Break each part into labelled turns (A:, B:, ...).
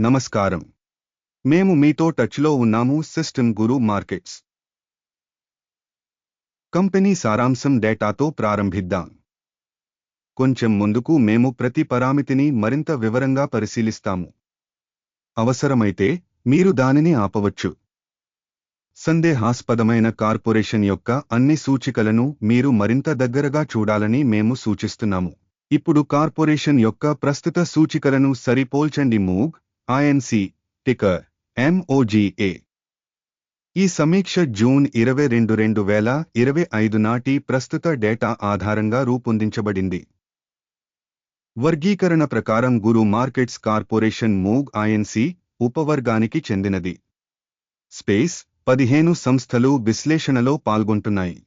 A: నమస్కారం. మేము మీతో టచ్లో ఉన్నాము సిస్టమ్ గురు మార్కెట్స్. కంపెనీ సారాంశం డేటాతో ప్రారంభిద్దాం. కొంచెం ముందుకు మేము ప్రతి పరామితిని మరింత వివరంగా పరిశీలిస్తాము. అవసరమైతే మీరు దానిని ఆపవచ్చు. సందేహాస్పదమైన కార్పొరేషన్ యొక్క అన్ని సూచికలను మీరు మరింత దగ్గరగా చూడాలని మేము సూచిస్తున్నాము. ఇప్పుడు కార్పొరేషన్ యొక్క ప్రస్తుత సూచికలను సరిపోల్చండి మూగ్. ఐఎన్సి టికర్ ఎంఓజీఏ ఈ సమీక్ష జూన్ ఇరవై రెండు రెండు వేల ఇరవై ఐదు నాటి ప్రస్తుత డేటా ఆధారంగా రూపొందించబడింది. వర్గీకరణ ప్రకారం guru markets corporation Moog INC ఉపవర్గానికి చెందినది. స్పేస్ పదిహేను సంస్థలు విశ్లేషణలో పాల్గొంటున్నాయి.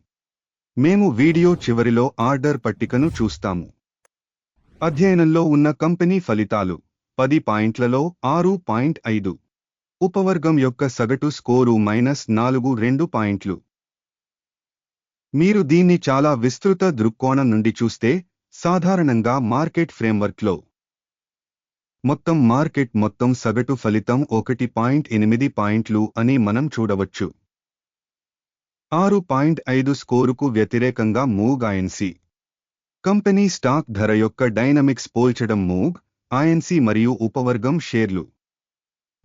A: మేము వీడియో చివరిలో ఆర్డర్ పట్టికను చూస్తాము. అధ్యయనంలో ఉన్న కంపెనీ ఫలితాలు. పది పాయింట్లలో ఆరు పాయింట్ ఐదు. ఉపవర్గం యొక్క సగటు స్కోరు మైనస్ నాలుగు రెండు పాయింట్లు. మీరు దీన్ని చాలా విస్తృత దృక్కోణం నుండి చూస్తే సాధారణంగా మార్కెట్ ఫ్రేమ్వర్క్లో. మొత్తం మార్కెట్ మొత్తం సగటు ఫలితం ఒకటి పాయింట్ ఎనిమిది పాయింట్లు అని మనం చూడవచ్చు. ఆరు పాయింట్ ఐదు స్కోరుకు వ్యతిరేకంగా మూగ్ ఐఎన్సి కంపెనీ స్టాక్ ధర యొక్క డైనమిక్స్ పోల్చడం మూగ్ ఐఎన్సి మరియు ఉపవర్గం షేర్లు.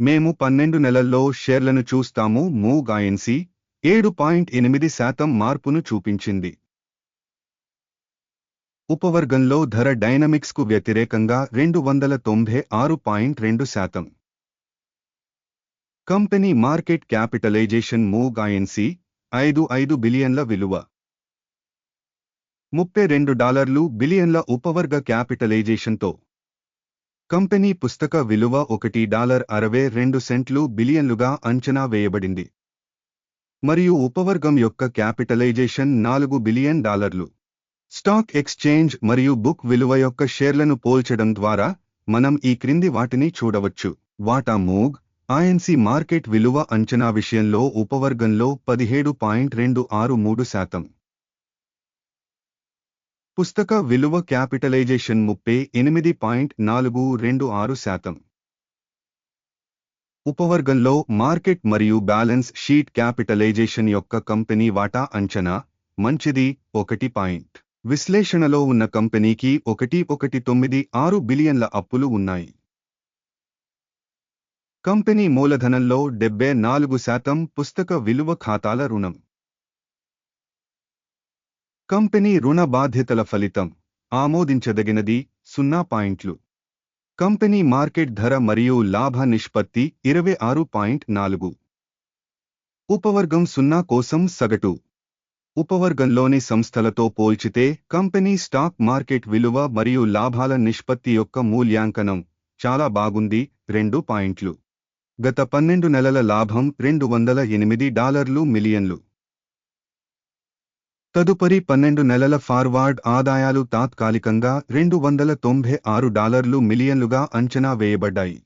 A: మేము పన్నెండు నెలల్లో షేర్లను చూస్తాము. మూగ్ ఐఎన్సి ఏడు పాయింట్ ఎనిమిది శాతం మార్పును చూపించింది. ఉపవర్గంలో ధర డైనమిక్స్కు వ్యతిరేకంగా రెండు వందల తొంభై ఆరు పాయింట్ రెండు శాతం. Company market capitalisation Moog INC ఐదు ఐదు బిలియన్ల విలువ. ముప్పై రెండు డాలర్లు బిలియన్ల ఉపవర్గ క్యాపిటలైజేషన్తో. కంపెనీ పుస్తక విలువ ఒకటి డాలర్ అరవై రెండు సెంట్లు బిలియన్లుగా అంచనా వేయబడింది. మరియు ఉపవర్గం యొక్క క్యాపిటలైజేషన్ నాలుగు బిలియన్ డాలర్లు. స్టాక్ ఎక్స్చేంజ్ మరియు బుక్ విలువ యొక్క షేర్లను పోల్చడం ద్వారా మనం ఈ క్రింది వాటిని చూడవచ్చు. వాటా మూగ్ ఐఎన్సి మార్కెట్ విలువ అంచనా విషయంలో ఉపవర్గంలో పదిహేడు పాయింట్ రెండు ఆరు మూడు శాతం. పుస్తక విలువ క్యాపిటలైజేషన్ ముప్పై ఎనిమిది పాయింట్ నాలుగు రెండు ఆరు శాతం. ఉపవర్గంలో మార్కెట్ మరియు బ్యాలెన్స్ షీట్ క్యాపిటలైజేషన్ యొక్క కంపెనీ వాటా అంచనా మంచిది ఒకటి పాయింట్. విశ్లేషణలో ఉన్న కంపెనీకి ఒకటి ఒకటి తొమ్మిది ఆరు బిలియన్ల అప్పులు ఉన్నాయి. కంపెనీ మూలధనంలో డెబ్బై నాలుగు శాతం పుస్తక విలువ ఖాతాల రుణం. కంపెనీ రుణ బాధ్యతల ఫలితం ఆమోదించదగినది సున్నా పాయింట్లు. కంపెనీ మార్కెట్ ధర మరియు లాభ నిష్పత్తి ఇరవై ఆరు పాయింట్ నాలుగు. ఉపవర్గం సున్నా కోసం సగటు. ఉపవర్గంలోని సంస్థలతో పోల్చితే కంపెనీ స్టాక్ మార్కెట్ విలువ మరియు లాభాల నిష్పత్తి యొక్క మూల్యాంకనం చాలా బాగుంది రెండు పాయింట్లు. గత పన్నెండు నెలల లాభం రెండు వందల ఎనిమిది డాలర్లు మిలియన్లు. తదుపరి పన్నెండు నెలల ఫార్వార్డ్ ఆదాయాలు తాత్కాలికంగా రెండు వందల తొంభై ఆరు డాలర్లు మిలియన్లుగా అంచనా వేయబడ్డాయి.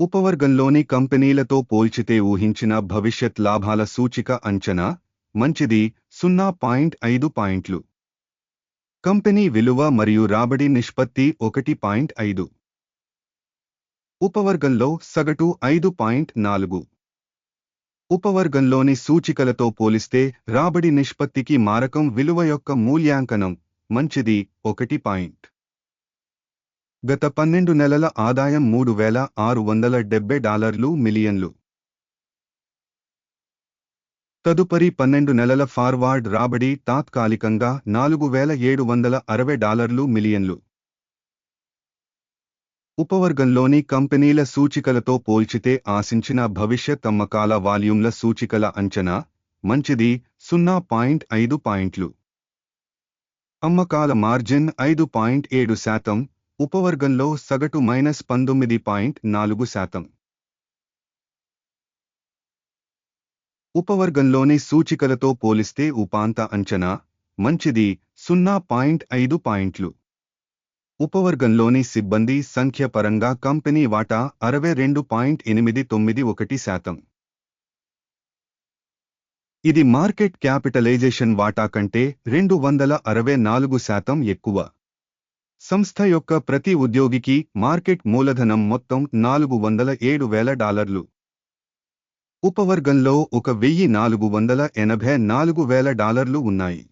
A: ఉపవర్గంలోని కంపెనీలతో పోల్చితే ఊహించిన భవిష్యత్ లాభాల సూచిక అంచనా మంచిది సున్నా పాయింట్ ఐదు పాయింట్లు. కంపెనీ విలువ మరియు రాబడి నిష్పత్తి ఒకటి పాయింట్ ఐదు. ఉపవర్గంలో సగటు ఐదు పాయింట్ నాలుగు. ఉపవర్గంలోని సూచికలతో పోలిస్తే రాబడి నిష్పత్తికి మారకం విలువ యొక్క మూల్యాంకనం. మంచిది. ఒకటి పాయింట్. గత పన్నెండు నెలల ఆదాయం మూడు వేల ఆరు వందల డెబ్బై డాలర్లు మిలియన్లు. తదుపరి పన్నెండు నెలల ఫార్వార్డ్ రాబడి తాత్కాలికంగా నాలుగు వేల ఏడు వందల అరవై డాలర్లు మిలియన్లు. ఉపవర్గంలోని కంపెనీల సూచికలతో పోల్చితే ఆశించిన భవిష్యత్ అమ్మకాల వాల్యూమ్ల సూచికల అంచనా మంచిది సున్నా పాయింట్ ఐదు పాయింట్లు. అమ్మకాల మార్జిన్ ఐదు పాయింట్ ఏడు శాతం ఉపవర్గంలో సగటు మైనస్ పంతొమ్మిది పాయింట్ నాలుగు శాతం. ఉపవర్గంలోని సూచికలతో పోలిస్తే ఉపాంత అంచనా మంచిది సున్నా పాయింట్ ఐదు పాయింట్లు. ఉపవర్గంలోని సిబ్బంది సంఖ్య పరంగా కంపెనీ వాటా అరవై రెండు పాయింట్ ఎనిమిది తొమ్మిది ఒకటి శాతం. ఇది మార్కెట్ క్యాపిటలైజేషన్ వాటా కంటే రెండు వందల అరవై నాలుగు శాతం ఎక్కువ. సంస్థ యొక్క ప్రతి ఉద్యోగికి మార్కెట్ మూలధనం మొత్తం నాలుగు వందల ఏడు వేల డాలర్లు. ఉపవర్గంలో ఒక వెయ్యి నాలుగు వందల ఎనభై నాలుగు వేల డాలర్లు ఉన్నాయి.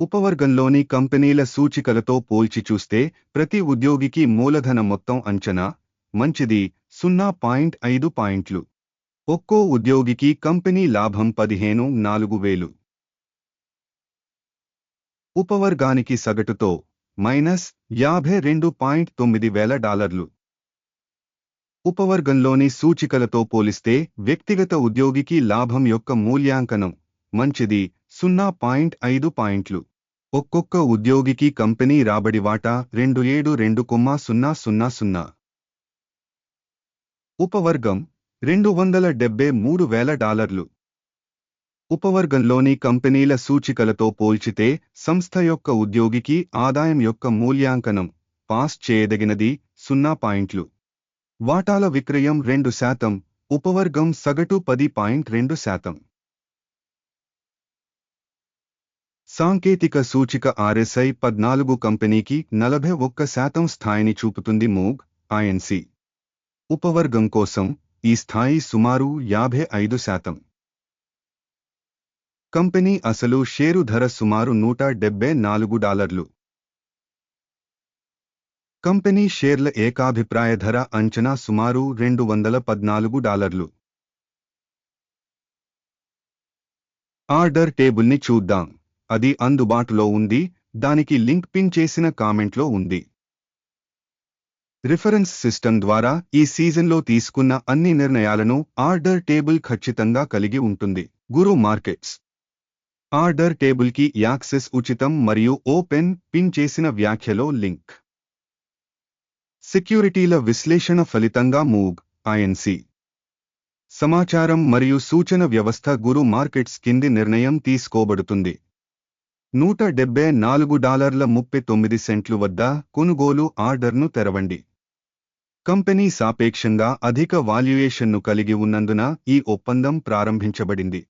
A: ఉపవర్గంలోని కంపెనీల సూచికలతో పోల్చి చూస్తే ప్రతి ఉద్యోగికి మూలధన మొత్తం అంచనా మంచిది సున్నా పాయింట్ ఐదు పాయింట్లు. ఒక్కో ఉద్యోగికి కంపెనీ లాభం పదిహేను నాలుగు వేలు. ఉపవర్గానికి సగటుతో మైనస్ యాభై రెండు పాయింట్ తొమ్మిది వేల డాలర్లు. ఉపవర్గంలోని సూచికలతో పోలిస్తే వ్యక్తిగత ఉద్యోగికి లాభం యొక్క మూల్యాంకనం మంచిది. సున్నా పాయింట్ ఐదు పాయింట్లు. ఒక్కొక్క ఉద్యోగికి కంపెనీ రాబడి వాటా రెండు ఏడు రెండు కొమ్మ సున్నా సున్నా సున్నా. ఉపవర్గం రెండు వందల డెబ్బై మూడు వేల డాలర్లు. ఉపవర్గంలోని కంపెనీల సూచికలతో పోల్చితే సంస్థ యొక్క ఉద్యోగికి ఆదాయం యొక్క మూల్యాంకనం పాస్ చేయదగినది సున్నా పాయింట్లు. వాటాల విక్రయం రెండు శాతం ఉపవర్గం సగటు పది పాయింట్ రెండు శాతం. సాంకేతిక సూచిక ఆర్ఎస్ఐ పద్నాలుగు కంపెనీకి నలభై ఒక్క శాతం స్థాయిని చూపుతుంది మూగ్ ఐఎన్సి ఉపవర్గం కోసం ఈ స్థాయి సుమారు యాభై ఐదు శాతం. కంపెనీ అసలు షేరు ధర సుమారు నూట డెబ్బై నాలుగు డాలర్లు. కంపెనీ షేర్ల ఏకాభిప్రాయ ధర అంచనా సుమారు రెండు వందల పద్నాలుగు డాలర్లు. ఆర్డర్ టేబుల్ని చూద్దాం. అది అందుబాటులో ఉంది దానికి లింక్ పిన్ చేసిన కామెంట్లో ఉంది. రిఫరెన్స్ సిస్టమ్ ద్వారా ఈ సీజన్లో తీసుకున్న అన్ని నిర్ణయాలను ఆర్డర్ టేబుల్ ఖచ్చితంగా కలిగి ఉంటుంది. Guru markets. ఆర్డర్ టేబుల్కి యాక్సెస్ ఉచితం మరియు ఓపెన్ పిన్ చేసిన వ్యాఖ్యలో లింక్. సెక్యూరిటీల విశ్లేషణ ఫలితంగా మూగ్ ఐఎన్సి సమాచారం మరియు సూచన వ్యవస్థ గురు మార్కెట్స్ కింది నిర్ణయం తీసుకోబడుతుంది. నూట డెబ్బై నాలుగు డాలర్ల ముప్పై తొమ్మిది సెంట్లు వద్ద కొనుగోలు ఆర్డర్ను తెరవండి. కంపెనీ సాపేక్షంగా అధిక వాల్యుయేషన్ను కలిగి ఉన్నందున ఈ ఒప్పందం ప్రారంభించబడింది.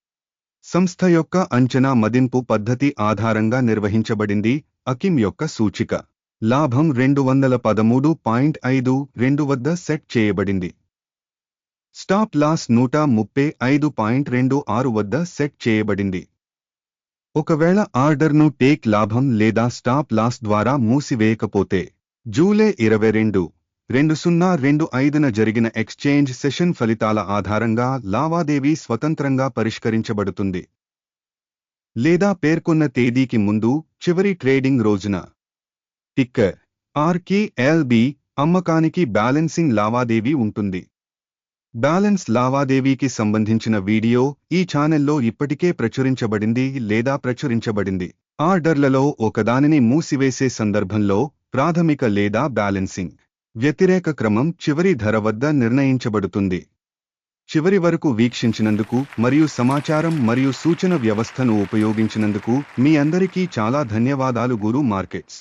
A: సంస్థ యొక్క అంచనా మదింపు పద్ధతి ఆధారంగా నిర్వహించబడింది అకిమ్ యొక్క సూచిక. లాభం రెండు వందల పదమూడు పాయింట్ ఐదు రెండు వద్ద సెట్ చేయబడింది. స్టాప్ లాస్ నూట ముప్పై ఐదు పాయింట్ రెండు ఆరు వద్ద సెట్ చేయబడింది. ఒకవేళ ఆర్డర్ను టేక్ లాభం లేదా స్టాప్ లాస్ ద్వారా మూసివేయకపోతే జూలై ఇరవై రెండు రెండు సున్నా రెండు ఐదున జరిగిన ఎక్స్చేంజ్ సెషన్ ఫలితాల ఆధారంగా లావాదేవీ స్వతంత్రంగా పరిష్కరించబడుతుంది. లేదా పేర్కొన్న తేదీకి ముందు చివరి ట్రేడింగ్ రోజున. టిక్కర్ ఆర్కేఎల్బి అమ్మకానికి బ్యాలెన్సింగ్ లావాదేవీ ఉంటుంది. బ్యాలెన్స్ లావాదేవీకి సంబంధించిన వీడియో ఈ ఛానెల్లో ఇప్పటికే ప్రచురించబడింది లేదా ప్రచురించబడింది. ఆర్డర్లలో ఒకదానిని మూసివేసే సందర్భంలో ప్రాథమిక లేదా బ్యాలెన్సింగ్ వ్యతిరేక క్రమం చివరి ధర వద్ద నిర్ణయించబడుతుంది. చివరి వరకు వీక్షించినందుకు మరియు సమాచారం మరియు సూచన వ్యవస్థను ఉపయోగించినందుకు మీ అందరికీ చాలా ధన్యవాదాలు గురు మార్కెట్స్.